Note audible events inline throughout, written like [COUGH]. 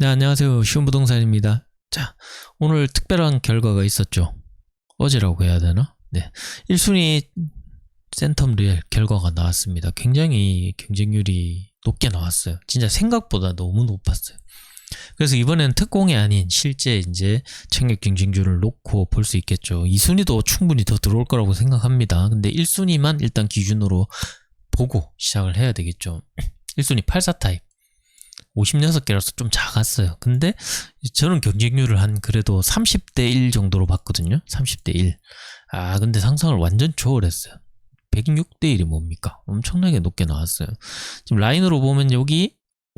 네, 안녕하세요. 쉬운 부동산입니다. 자, 오늘 특별한 결과가 있었죠. 어제라고 해야 되나? 네. 1순위 센텀 리얼 결과가 나왔습니다. 굉장히 경쟁률이 높게 나왔어요. 진짜 생각보다 너무 높았어요. 그래서 이번엔 특공이 아닌 실제 이제 청약 경쟁률을 놓고 볼 수 있겠죠. 2순위도 충분히 더 들어올 거라고 생각합니다. 근데 1순위만 일단 기준으로 보고 시작을 해야 되겠죠. [CLEARS THROAT] 1순위 84 타입. 56개라서 좀 작았어요. 근데 저는 경쟁률을 한 그래도 30대 1 정도로 봤거든요. 30대 1. 아, 근데 상상을 완전 초월했어요. 106대 1이 뭡니까? 엄청나게 높게 나왔어요. 지금 라인으로 보면 여기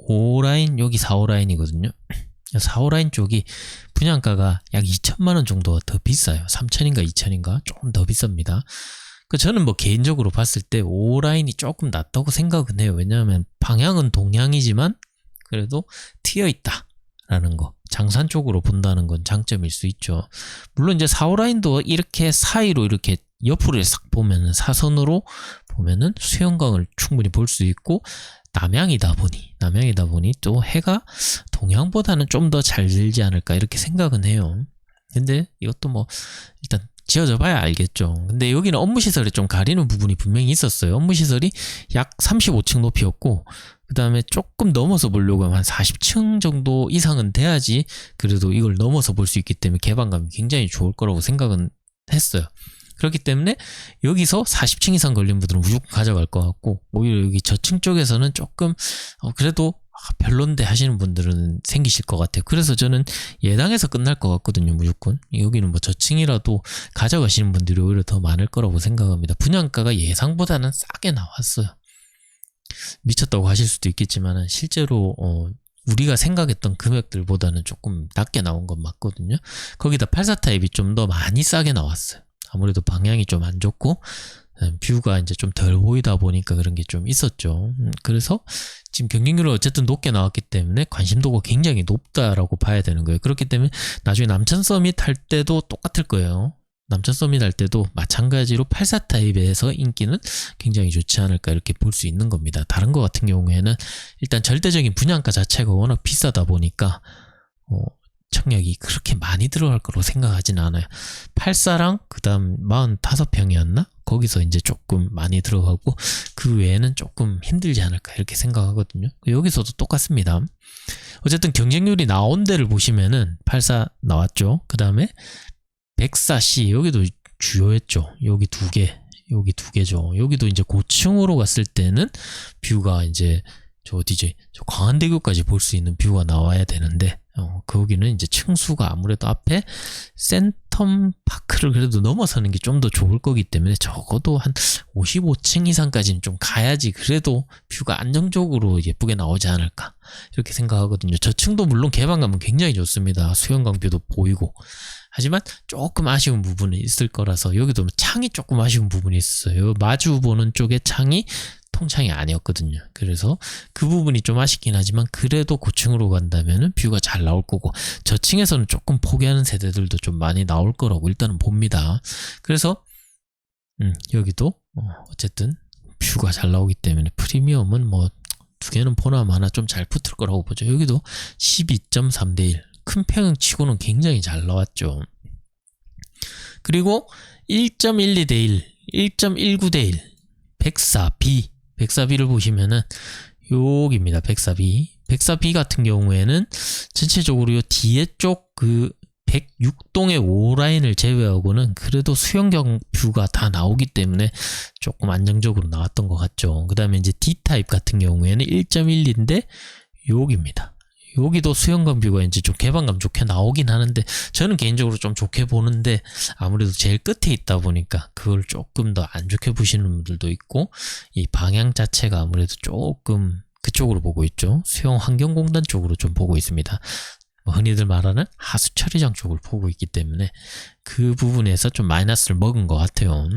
5라인, 여기 4호라인이거든요. 4호라인 [CLEARS THROAT] 쪽이 분양가가 약 2천만 원 정도 더 비싸요. 3천인가 2천인가 조금 더 비쌉니다. 그 저는 뭐 개인적으로 봤을 때 5라인이 조금 낫다고 생각은 해요. 왜냐하면 방향은 동향이지만 그래도 트여 있다 라는 거. 장산 쪽으로 본다는 건 장점일 수 있죠. 물론 이제 4호 라인도 이렇게 사이로 이렇게 옆으로 싹 보면은 사선으로 보면은 수영강을 충분히 볼 수 있고 남향이다 보니 남향이다 보니 또 해가 동향보다는 좀 더 잘 들지 않을까 이렇게 생각은 해요. 근데 이것도 뭐 일단 지어져 봐야 알겠죠. 근데 여기는 업무 시설이 좀 가리는 부분이 분명히 있었어요. 업무 시설이 약 35층 높이였고 그 다음에 조금 넘어서 보려고 하면 한 40층 정도 이상은 돼야지 그래도 이걸 넘어서 볼 수 있기 때문에 개방감이 굉장히 좋을 거라고 생각은 했어요. 그렇기 때문에 여기서 40층 이상 걸린 분들은 무조건 가져갈 것 같고 오히려 여기 저층 쪽에서는 조금 어 그래도 아, 별론데 하시는 분들은 생기실 것 같아요. 그래서 저는 예당에서 끝날 것 같거든요, 무조건. 여기는 뭐 저층이라도 가져가시는 분들이 오히려 더 많을 거라고 생각합니다. 분양가가 예상보다는 싸게 나왔어요. 미쳤다고 하실 수도 있겠지만 실제로 어, 우리가 생각했던 금액들보다는 조금 낮게 나온 건 맞거든요. 거기다 84 타입이 좀 더 많이 싸게 나왔어요. 아무래도 방향이 좀 안 좋고 음, 뷰가 이제 좀 덜 보이다 보니까 그런 게 좀 있었죠. 음, 그래서 지금 경쟁률은 어쨌든 높게 나왔기 때문에 관심도가 굉장히 높다라고 봐야 되는 거예요. 그렇기 때문에 나중에 남천 서밋 할 때도 똑같을 거예요. 남천 서밋 할 때도 마찬가지로 84 타입에서 인기는 굉장히 좋지 않을까 이렇게 볼 수 있는 겁니다. 다른 거 같은 경우에는 일단 절대적인 분양가 자체가 워낙 비싸다 보니까 어, 청약이 그렇게 많이 들어갈 거로 생각하진 않아요. 84랑 그다음 45평이었나? 거기서 이제 조금 많이 들어가고 그 외에는 조금 힘들지 않을까 이렇게 생각하거든요. 여기서도 똑같습니다. 어쨌든 경쟁률이 나온 데를 보시면은 84 나왔죠. 그 다음에 104C 여기도 주요했죠. 여기 두 개, 여기 두 개죠. 여기도 이제 고층으로 갔을 때는 뷰가 이제 저 어디지? 저 광안대교까지 볼 수 있는 뷰가 나와야 되는데 어, 거기는 이제 층수가 아무래도 앞에 센텀 파크를 그래도 넘어서는 게 좀 더 좋을 거기 때문에 적어도 한 55층 이상까지는 좀 가야지 그래도 뷰가 안정적으로 예쁘게 나오지 않을까 이렇게 생각하거든요. 저층도 물론 개방감은 굉장히 좋습니다. 수영강 뷰도 보이고 하지만 조금 아쉬운 부분이 있을 거라서 여기도 창이 조금 아쉬운 부분이 있어요. 마주 보는 쪽에 창이 통창이 아니었거든요. 그래서 그 부분이 좀 아쉽긴 하지만 그래도 고층으로 간다면은 뷰가 잘 나올 거고 저층에서는 조금 포기하는 세대들도 좀 많이 나올 거라고 일단은 봅니다. 그래서 음, 여기도 어, 어쨌든 뷰가 잘 나오기 때문에 프리미엄은 뭐 두 개는 보나마 하나 좀 잘 붙을 거라고 보죠. 여기도 12.3 대 1. 큰 평형 치고는 굉장히 잘 나왔죠. 그리고 1.12 대 1, 1.19 대 1, 104B 104B를 보시면은 여기입니다. 104B. 104B 같은 경우에는 전체적으로 요 뒤에 쪽 그 106동의 5라인을 제외하고는 그래도 수영경 뷰가 다 나오기 때문에 조금 안정적으로 나왔던 것 같죠. 그 다음에 이제 D타입 같은 경우에는 1.12인데 여기입니다. 여기도 수영감 뷰가 이제 좀 개방감 좋게 나오긴 하는데 저는 개인적으로 좀 좋게 보는데 아무래도 제일 끝에 있다 보니까 그걸 조금 더 안 좋게 보시는 분들도 있고 이 방향 자체가 아무래도 조금 그쪽으로 보고 있죠. 수영 환경공단 쪽으로 좀 보고 있습니다. 뭐 흔히들 말하는 하수 처리장 쪽을 보고 있기 때문에 그 부분에서 좀 마이너스를 먹은 것 같아요.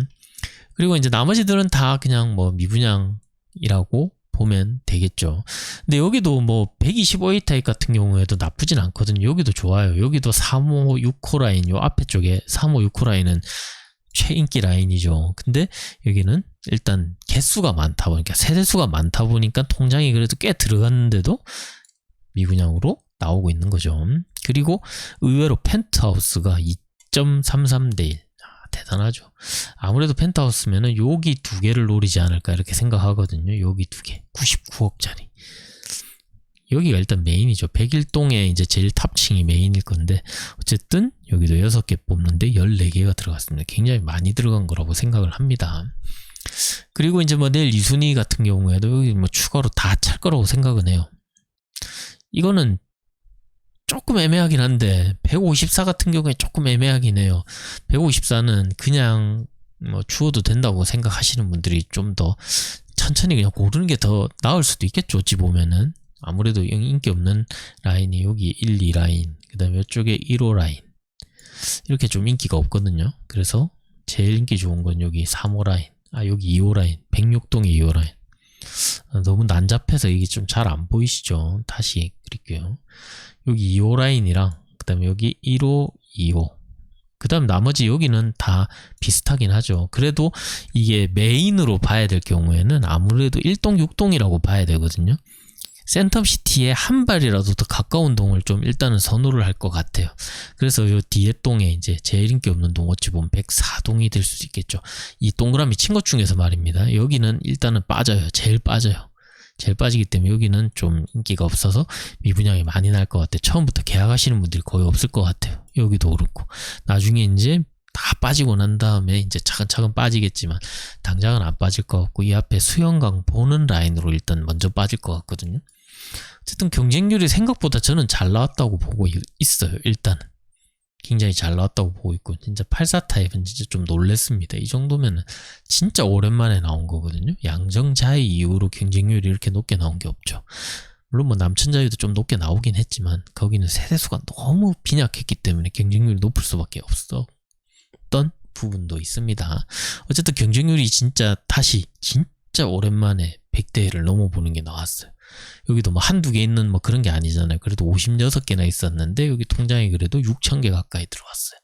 그리고 이제 나머지들은 다 그냥 뭐 미분양이라고 보면 되겠죠. 근데 여기도 뭐 125A 타입 같은 경우에도 나쁘진 않거든요. 여기도 좋아요. 여기도 3호 6호 라인 요 앞에 쪽에 3호 6호 라인은 최인기 라인이죠. 근데 여기는 일단 개수가 많다 보니까 세대수가 많다 보니까 통장이 그래도 꽤 들어갔는데도 미분양으로 나오고 있는 거죠. 그리고 의외로 펜트하우스가 2.33대 1. 아, 대단하죠. 아무래도 펜트하우스면은 여기 두 개를 노리지 않을까 이렇게 생각하거든요. 여기 두 개. 99억짜리. 여기가 일단 메인이죠. 101동에 이제 제일 탑층이 메인일 건데 어쨌든 여기도 6개 뽑는데 14개가 들어갔습니다. 굉장히 많이 들어간 거라고 생각을 합니다. 그리고 이제 뭐 내일 이순위 같은 경우에도 여기 뭐 추가로 다 찰 거라고 생각은 해요. 이거는 조금 애매하긴 한데 154 같은 경우에 조금 애매하긴 해요. 154는 그냥 뭐 주어도 된다고 생각하시는 분들이 좀 더 천천히 그냥 고르는 게 더 나을 수도 있겠죠. 어찌 보면은 아무래도 인기 없는 라인이 여기 1, 2 라인, 그 다음에 이쪽에 1호 라인 이렇게 좀 인기가 없거든요. 그래서 제일 인기 좋은 건 여기 3호 라인, 아 여기 2호 라인, 106동의 2호 라인. 아, 너무 난잡해서 이게 좀 잘 안 보이시죠? 다시 그릴게요. 여기 2호 라인이랑 그 다음에 여기 1호, 2호 그 다음 나머지 여기는 다 비슷하긴 하죠. 그래도 이게 메인으로 봐야 될 경우에는 아무래도 1동, 6동이라고 봐야 되거든요. 센텀시티에 한 발이라도 더 가까운 동을 좀 일단은 선호를 할 것 같아요. 그래서 요 뒤에 동에 이제 제일 인기 없는 동 어찌 보면 104동이 될 수도 있겠죠. 이 동그라미 친 것 중에서 말입니다. 여기는 일단은 빠져요. 제일 빠져요. 제일 빠지기 때문에 여기는 좀 인기가 없어서 미분양이 많이 날 것 같아요. 처음부터 계약하시는 분들이 거의 없을 것 같아요. 여기도 그렇고. 나중에 이제 다 빠지고 난 다음에 이제 차근차근 빠지겠지만 당장은 안 빠질 것 같고 이 앞에 수영강 보는 라인으로 일단 먼저 빠질 것 같거든요. 어쨌든 경쟁률이 생각보다 저는 잘 나왔다고 보고 있어요. 일단은. 굉장히 잘 나왔다고 보고 있고 진짜 84 타입은 진짜 좀 놀랬습니다. 이 정도면은 진짜 오랜만에 나온 거거든요. 양정자의 이후로 경쟁률이 이렇게 높게 나온 게 없죠. 물론 뭐 남천자유도 좀 높게 나오긴 했지만 거기는 세대수가 너무 빈약했기 때문에 경쟁률이 높을 수밖에 없었던 부분도 있습니다. 어쨌든 경쟁률이 진짜 다시 진짜 오랜만에 100대를 넘어보는 게 나왔어요. 여기도 뭐 한두 개 있는 뭐 그런 게 아니잖아요. 그래도 56개나 있었는데 여기 통장이 그래도 6천 개 가까이 들어왔어요.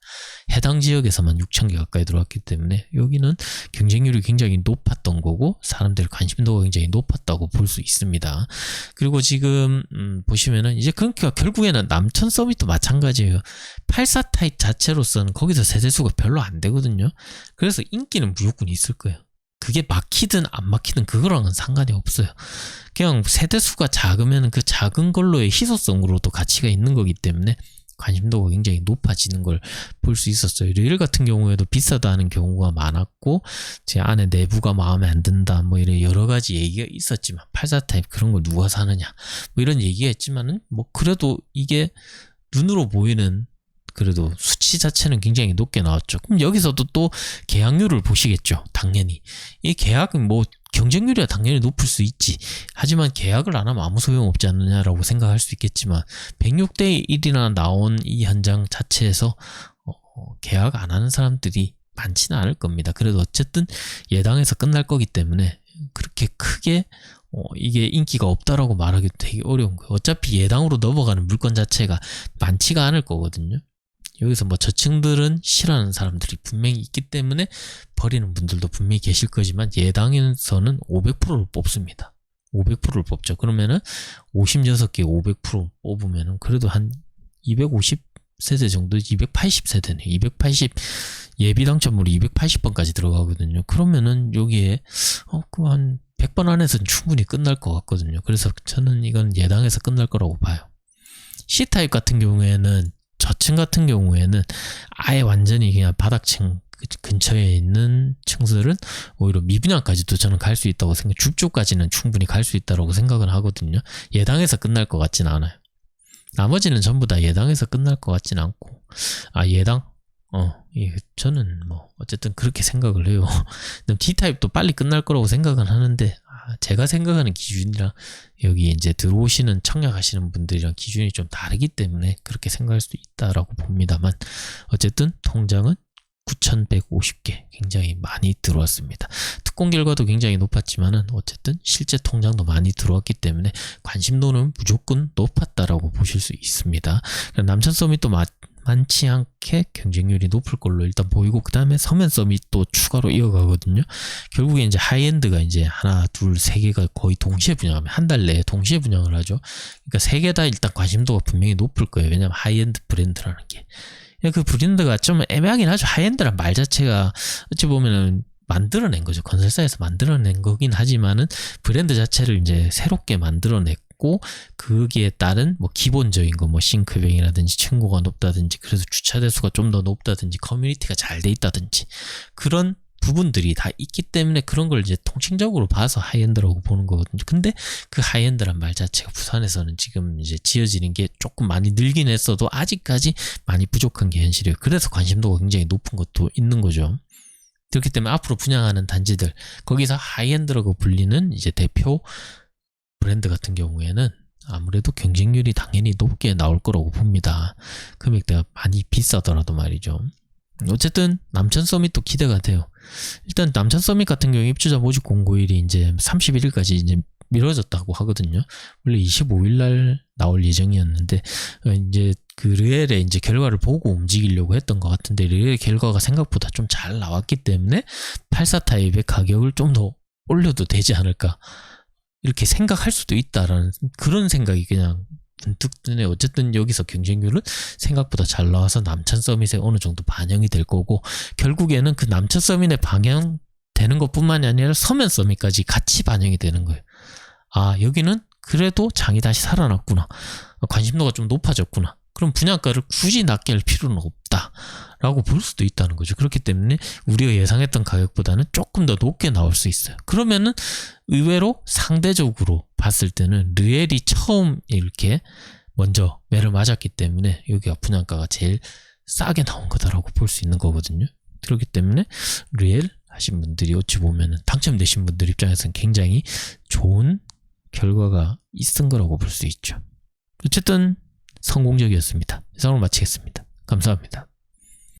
해당 지역에서만 6천 개 가까이 들어왔기 때문에 여기는 경쟁률이 굉장히 높았던 거고 사람들 관심도가 굉장히 높았다고 볼 수 있습니다. 그리고 지금 음 보시면은 이제 그러니까 결국에는 남천 서밋도 마찬가지예요. 84 타입 자체로서는 거기서 세대수가 별로 안 되거든요. 그래서 인기는 무조건 있을 거예요. 그게 막히든 안 막히든 그거랑은 상관이 없어요. 그냥 세대수가 작으면 그 작은 걸로의 희소성으로도 가치가 있는 거기 때문에 관심도가 굉장히 높아지는 걸 볼 수 있었어요. 레일 같은 경우에도 비싸다는 경우가 많았고 제 안에 내부가 마음에 안 든다 뭐 이런 여러 가지 얘기가 있었지만 84 타입 그런 걸 누가 사느냐 뭐 이런 얘기가 있지만은 뭐 그래도 이게 눈으로 보이는 그래도 수치 자체는 굉장히 높게 나왔죠. 그럼 여기서도 또 계약률을 보시겠죠. 당연히. 이 계약은 뭐 경쟁률이야 당연히 높을 수 있지. 하지만 계약을 안 하면 아무 소용 없지 않느냐라고 생각할 수 있겠지만 106대 1이나 나온 이 현장 자체에서 어, 계약 안 하는 사람들이 많지는 않을 겁니다. 그래도 어쨌든 예당에서 끝날 거기 때문에 그렇게 크게 어, 이게 인기가 없다라고 말하기도 되게 어려운 거예요. 어차피 예당으로 넘어가는 물건 자체가 많지가 않을 거거든요. 여기서 뭐 저층들은 싫어하는 사람들이 분명히 있기 때문에 버리는 분들도 분명히 계실 거지만 예당에서는 500%를 뽑습니다. 500%를 뽑죠. 그러면은 56개 500% 뽑으면은 그래도 한 250세대 정도 280세대네. 280 예비 당첨물이 280번까지 들어가거든요. 그러면은 여기에 어그한 100번 안에서는 충분히 끝날 것 같거든요. 그래서 저는 이건 예당에서 끝날 거라고 봐요. C타입 같은 경우에는 저층 같은 경우에는 아예 완전히 그냥 바닥층 그 근처에 있는 층들은 오히려 미분양까지도 저는 갈 수 있다고 생각, 죽조까지는 충분히 갈 수 있다고 생각을 하거든요. 예당에서 끝날 것 같진 않아요. 나머지는 전부 다 예당에서 끝날 것 같진 않고, 아, 예당? 어, 예, 저는 뭐, 어쨌든 그렇게 생각을 해요. [LAUGHS] D타입도 빨리 끝날 거라고 생각은 하는데, 제가 생각하는 기준이랑 여기 이제 들어오시는 청약하시는 분들이랑 기준이 좀 다르기 때문에 그렇게 생각할 수도 있다라고 봅니다만 어쨌든 통장은 9,150개 굉장히 많이 들어왔습니다. 특공 결과도 굉장히 높았지만은 어쨌든 실제 통장도 많이 들어왔기 때문에 관심도는 무조건 높았다라고 보실 수 있습니다. 남천 서밋도 마, 만만치 않게 경쟁률이 높을 걸로 일단 보이고 그 다음에 서면 썸이 또 추가로 이어가거든요. 결국에 이제 하이엔드가 이제 하나, 둘, 세 개가 거의 동시에 분양하면 한 달 내에 동시에 분양을 하죠. 그러니까 세 개 다 일단 관심도가 분명히 높을 거예요. 왜냐면 하이엔드 브랜드라는 게. 그 브랜드가 좀 애매하긴 하죠. 하이엔드란 말 자체가 어찌 보면은 만들어낸 거죠. 건설사에서 만들어낸 거긴 하지만은 브랜드 자체를 이제 새롭게 만들어냈고 거기에 따른 뭐 기본적인 거 뭐 싱크병이라든지 층고가 높다든지 그래서 주차 대수가 좀 더 높다든지 커뮤니티가 잘 돼 있다든지 그런 부분들이 다 있기 때문에 그런 걸 이제 통칭적으로 봐서 하이엔드라고 보는 거거든요. 근데 그 하이엔드란 말 자체가 부산에서는 지금 이제 지어지는 게 조금 많이 늘긴 했어도 아직까지 많이 부족한 게 현실이에요. 그래서 관심도가 굉장히 높은 것도 있는 거죠. 그렇기 때문에 앞으로 분양하는 단지들 거기서 하이엔드라고 불리는 이제 대표 브랜드 같은 경우에는 아무래도 경쟁률이 당연히 높게 나올 거라고 봅니다. 금액대가 많이 비싸더라도 말이죠. 어쨌든 남천 서밋도 기대가 돼요. 일단 남천 서밋 같은 경우 입주자 모집 공고일이 이제 31일까지 이제 미뤄졌다고 하거든요. 원래 25일 날 나올 예정이었는데 어, 이제 그 르엘의 이제 결과를 보고 움직이려고 했던 것 같은데 르엘 결과가 생각보다 좀 잘 나왔기 때문에 84 타입의 가격을 좀 더 올려도 되지 않을까 이렇게 생각할 수도 있다라는 그런 생각이 그냥 문득 드네. 어쨌든 여기서 경쟁률은 생각보다 잘 나와서 남천 서밋에 어느 정도 반영이 될 거고 결국에는 그 남천 서밋에 반영되는 것뿐만이 아니라 서면 서밋까지 같이 반영이 되는 거예요. 아 여기는 그래도 장이 다시 살아났구나. 관심도가 좀 높아졌구나. 그럼 분양가를 굳이 낮게 할 필요는 없다라고 볼 수도 있다는 거죠. 그렇기 때문에 우리가 예상했던 가격보다는 조금 더 높게 나올 수 있어요. 그러면은 의외로 상대적으로 봤을 때는 르엘이 처음 이렇게 먼저 매를 맞았기 때문에 여기가 분양가가 제일 싸게 나온 거다라고 볼 수 있는 거거든요. 그렇기 때문에 르엘 하신 분들이 어찌 보면은 당첨되신 분들 입장에서는 굉장히 좋은 결과가 있은 거라고 볼 수 있죠. 어쨌든 성공적이었습니다. 이상으로 마치겠습니다. 감사합니다.